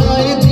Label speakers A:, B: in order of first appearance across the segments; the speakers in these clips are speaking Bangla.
A: কোথায়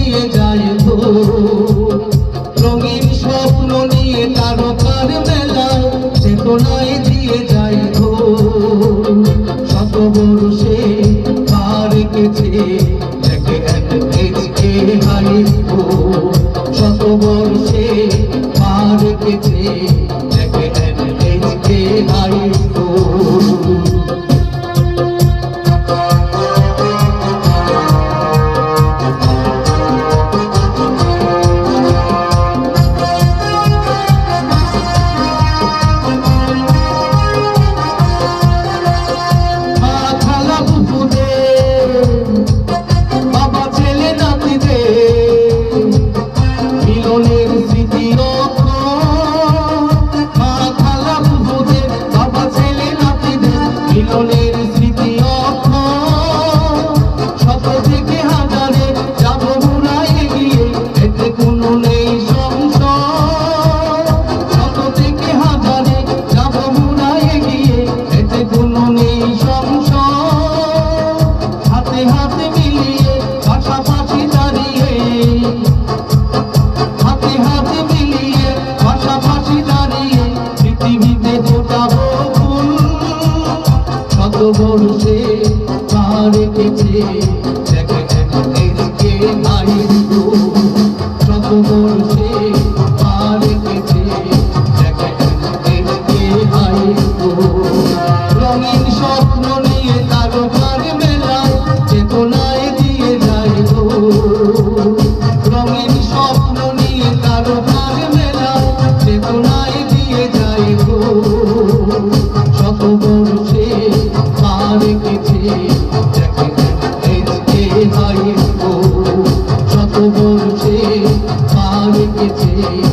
A: বলছে পা রেখেছে দেখে দেখো এদিকে মায়ের শত বলছে পা রেখেছে দেখে দেখো এদিকে মায়ের রঙিন দেখেছি শত বলছে পা রেখেছে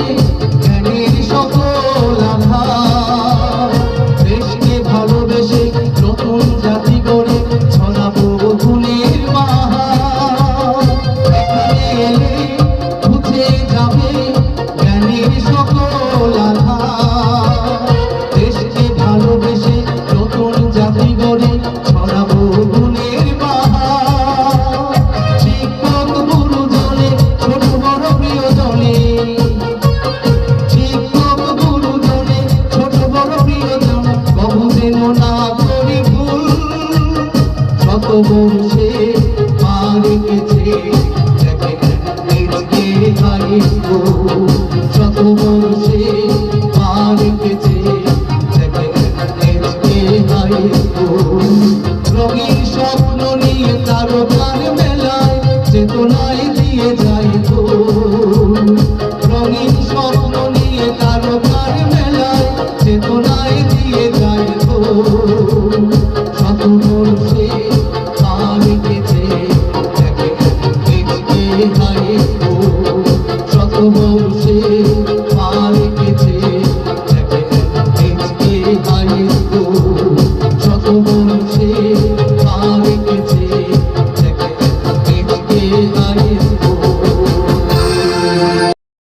A: Thank you. শত মানুষে পা রেখেছে রঙিন স্বপ্ন নিয়ে তারকার মেলায় চেতনায় দিয়ে যায়